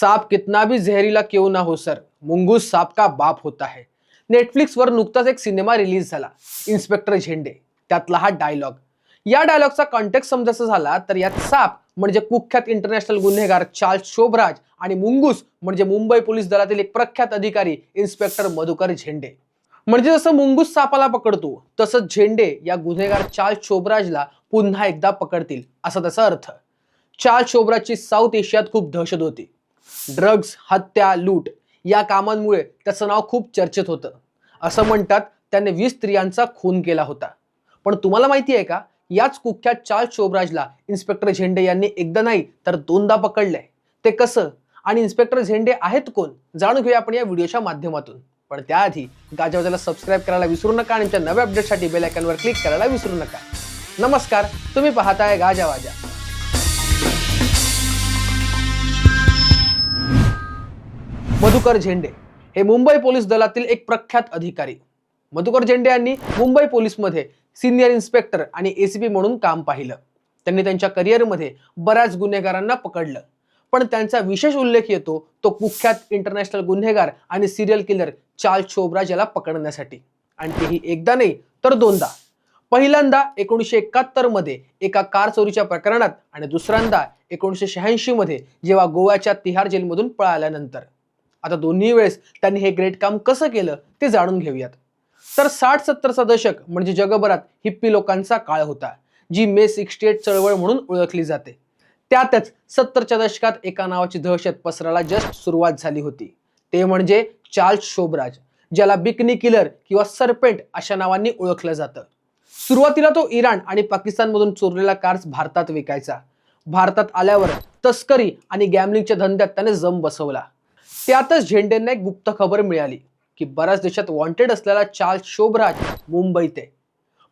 सांप कितना भी जहरीला क्यों ना हो सर? मुंगूस सांप का बाप होता है। नेटफ्लिक्सवर नुकताच एक सिनेमा रिलीज झाला इन्स्पेक्टर झेंडे त्यातला हा डायलॉग या डायलॉगचा कॉन्टेक्ट समजायचा झाला तर यात साप म्हणजे कुख्यात इंटरनॅशनल गुन्हेगार चार्ल्स शोभराज आणि मुंगूस म्हणजे मुंबई पोलीस दलातील एक प्रख्यात अधिकारी इन्स्पेक्टर मधुकर झेंडे म्हणजे जसं मुंगूस सापाला पकडतो तसंच झेंडे या गुन्हेगार चार्ल्स शोभराजला पुन्हा एकदा पकडतील असा त्याचा अर्थ. चार्ल्स शोभराजची साऊथ एशियात खूप दहशत होती. ड्रग्ज हत्या लूट या कामांमुळे त्याचं नाव खूप चर्चेत होतं. असं म्हणतात त्याने वीस स्त्रियांचा खून केला होता. पण तुम्हाला माहिती आहे का? याच कुख्यात चार्ल्स शोभराजला इन्स्पेक्टर झेंडे यांनी एकदा नाही तर दोनदा पकडलंय. ते कसं? आणि इन्स्पेक्टर झेंडे आहेत कोण? जाणून घेऊया आपण या व्हिडिओच्या माध्यमातून. पण त्याआधी गाजावाजाला सबस्क्राईब करायला विसरू नका आणि आमच्या नव्या अपडेटसाठी बेल आयकॉनवर क्लिक करायला विसरू नका. नमस्कार तुम्ही पाहताय गाजावाजा. मधुकर झेंडे हे मुंबई पोलीस दलातील एक प्रख्यात अधिकारी. मधुकर झेंडे यांनी मुंबई पोलीसमध्ये सिनियर इन्स्पेक्टर आणि एसीपी म्हणून काम पाहिलं. त्यांनी त्यांच्या करिअरमध्ये बऱ्याच गुन्हेगारांना पकडलं. पण त्यांचा विशेष उल्लेख येतो तो कुख्यात इंटरनॅशनल गुन्हेगार आणि सिरियल किलर चाल शोभराज याला पकडण्यासाठी. आणि तेही एकदा नाही तर दोनदा. पहिल्यांदा एकोणीसशे एकाहत्तरमध्ये एका कार चोरीच्या प्रकरणात आणि दुसऱ्यांदा एकोणीसशे शहाऐंशीमध्ये जेव्हा गोव्याच्या तिहार जेलमधून पळाल्यानंतर. आता दोन्ही वेळेस त्यांनी हे ग्रेट काम कसं केलं ते जाणून घेऊयात. तर साठ सत्तरचा दशक म्हणजे जगभरात हिप्पी लोकांचा काळ होता जी मे सिक्स्टी एट चळवळ म्हणून ओळखली जाते. त्यातच सत्तरच्या दशकात एका नावाची दहशत पसरायला जस्ट सुरुवात झाली होती. ते म्हणजे चार्ल्स शोभराज ज्याला बिकनी किलर किंवा सरपेंट अशा नावांनी ओळखलं जातं. सुरुवातीला तो इराण आणि पाकिस्तानमधून चोरलेला कार्स भारतात विकायचा. भारतात आल्यावर तस्करी आणि गॅमलिंगच्या धंद्यात त्याने जम बसवला. त्यातच झेंडेंना एक गुप्त खबर मिळाली की बऱ्याच देशात वॉन्टेड असलेला चार्ल्स शोभराज मुंबईत आहे.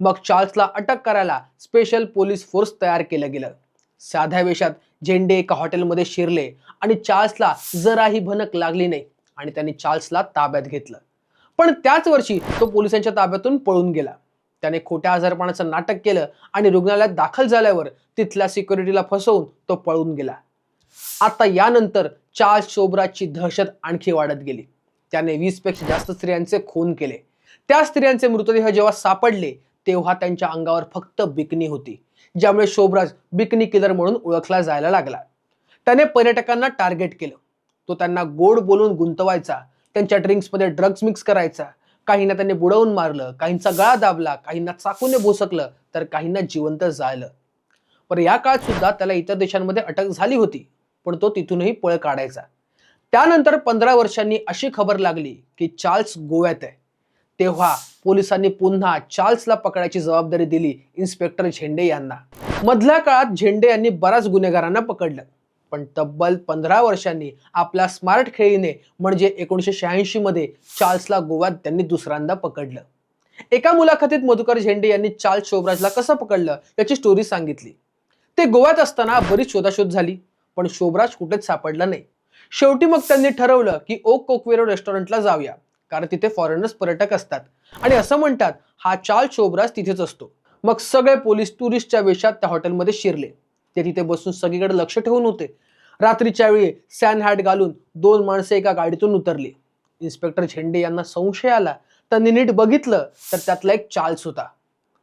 मग चार्ल्सला अटक करायला स्पेशल पोलीस फोर्स तयार केलं गेलं. साध्या वेशात झेंडे एका हॉटेलमध्ये शिरले आणि चार्ल्सला जराही भनक लागली नाही आणि त्यांनी चार्ल्सला ताब्यात घेतलं. पण त्याच वर्षी तो पोलिसांच्या ताब्यातून पळून गेला. त्याने खोट्या आजारपणाचं नाटक केलं आणि रुग्णालयात दाखल झाल्यावर तिथल्या सिक्युरिटीला फसवून तो पळून गेला. आता यानंतर चार्ल्स शोभराजची दहशत आणखी वाढत गेली. त्याने वीसपेक्षा जास्त स्त्रियांचे खून केले. त्या स्त्रियांचे मृतदेह जेव्हा सापडले तेव्हा त्यांच्या अंगावर फक्त बिकनी होती ज्यामुळे शोभराज बिकनी किलर म्हणून ओळखला जायला लागला. त्याने पर्यटकांना टार्गेट केलं. तो त्यांना गोड बोलून गुंतवायचा त्यांच्या ड्रिंक्समध्ये ड्रग्ज मिक्स करायचा काहींना त्यांनी बुडवून मारलं काहींचा गळा दाबला काहींना चाकूने बोसकलं तर काहींना जिवंत जाळलं. पण या काळात सुद्धा त्याला इतर देशांमध्ये अटक झाली होती. पण तो तिथूनही पळ काढायचा. त्यानंतर पंधरा वर्षांनी अशी खबर लागली की चार्ल्स गोव्यात आहे. तेव्हा पोलिसांनी पुन्हा चार्ल्सला पकडायची जबाबदारी दिली इन्स्पेक्टर झेंडे यांना. मधल्या काळात झेंडे यांनी बऱ्याच गुन्हेगारांना पकडलं. पण तब्बल पंधरा वर्षांनी आपल्या स्मार्ट खेळीने म्हणजे एकोणीसशे शहाऐंशी मध्ये चार्ल्सला गोव्यात त्यांनी दुसऱ्यांदा पकडलं. एका मुलाखतीत मधुकर झेंडे यांनी चार्ल्स शोभराजला कसं पकडलं याची स्टोरी सांगितली. ते गोव्यात असताना बरीच शोधाशोध झाली. पण शोभराज कुठेच सापडला नाही. शेवटी मग त्यांनी ठरवलं की ओक कोकवेरो रेस्टॉरंटला जाऊया कारण तिथे फॉरेनर्स पर्यटक असतात. आणि असं म्हणतात हा चाल शोभराज तिथेच असतो. मग सगळे पोलीस टुरिस्टच्या वेशात त्या हॉटेलमध्ये शिरले. ते तिथे बसून सगळीकडे लक्ष ठेवून होते. रात्रीच्या वेळी सॅन हॅट घालून दोन माणसे एका गाडीतून उतरली. इन्स्पेक्टर झेंडे यांना संशय आला. त्यांनी नीट बघितलं तर त्यातला एक चार्ल्स होता.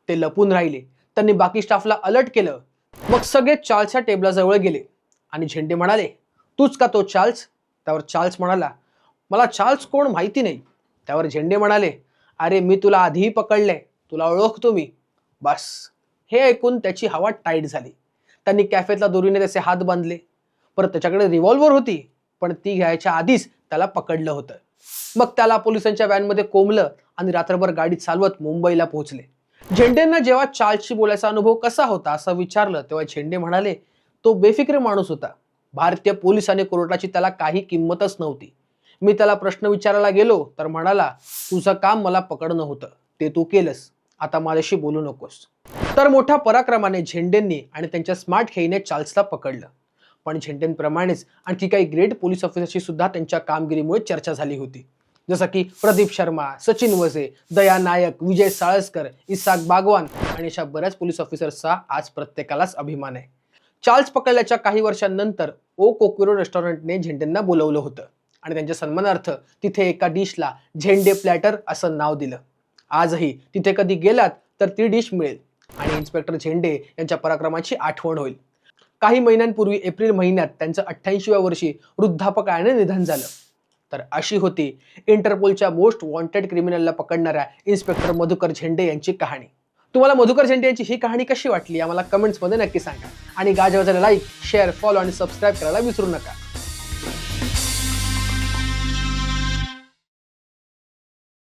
ते लपून राहिले. त्यांनी बाकी स्टाफला अलर्ट केलं. मग सगळे चार्ल्सच्या टेबलाजवळ गेले. आणि झेंडे म्हणाले तूच का तो चार्ल्स? त्यावर चार्ल्स म्हणाला मला चार्ल्स कोण माहिती नाही. त्यावर झेंडे म्हणाले अरे मी तुला आधीही पकडले तुला ओळखतो मी. बस. हे ऐकून त्याची हवा टाईट झाली. त्यांनी कॅफेतला दोरीने त्याचे हात बांधले. परत त्याच्याकडे रिव्हॉल्वर होती पण ती घ्यायच्या आधीच त्याला पकडलं होतं. मग त्याला पोलिसांच्या व्हॅनमध्ये कोंबलं आणि रात्रभर गाडी चालवत मुंबईला पोहोचले. झेंडेंना जेव्हा चार्ल्सशी बोलायचा अनुभव कसा होता असं विचारलं तेव्हा झेंडे म्हणाले तो बेफिक्र माणूस होता. भारतीय पोलीस आणि कोर्टाची त्याला काही किंमतच नव्हती. मी त्याला प्रश्न विचारायला गेलो तर म्हणाला तुझं काम मला पकडणं होतं. ते तू केलंस. आता माझ्याशी बोलू नकोस. तर मोठ्या पराक्रमाने झेंडेंनी आणि त्यांच्या स्मार्ट खेळीने चार्ल्सला पकडलं. पण झेंडेंप्रमाणेच आणखी काही ग्रेट पोलीस ऑफिसरची सुद्धा त्यांच्या कामगिरीमुळे चर्चा झाली होती. जसं की प्रदीप शर्मा सचिन वझे दया नायक विजय साळसकर इसाक बागवान आणि अशा बऱ्याच पोलीस ऑफिसर्सचा आज प्रत्येकालाच अभिमान आहे. चार्ल्स पकडल्याच्या काही वर्षांनंतर ओ कोक्युरो रेस्टॉरंटने झेंडेंना बोलवलं होतं. आणि त्यांच्या सन्मानार्थ तिथे एका डिशला झेंडे प्लॅटर असं नाव दिलं. आजही तिथे कधी गेलात तर ती डिश मिळेल. आणि इन्स्पेक्टर झेंडे यांच्या पराक्रमाची आठवण होईल. काही महिन्यांपूर्वी एप्रिल महिन्यात त्यांचं अठ्ठ्याऐंशीव्या वर्षी वृद्धापकाळाने निधन झालं. तर अशी होती इंटरपोलच्या मोस्ट वॉन्टेड क्रिमिनलला पकडणाऱ्या इन्स्पेक्टर मधुकर झेंडे यांची कहाणी. तुम्हाला मधुकर झेंडे यांची ही कहाणी कशी वाटली? आम्हाला कमेंट्समध्ये नक्की सांगा. आणि गाजवाजाला लाईक शेअर फॉलो आणि सबस्क्राईब करायला विसरू नका.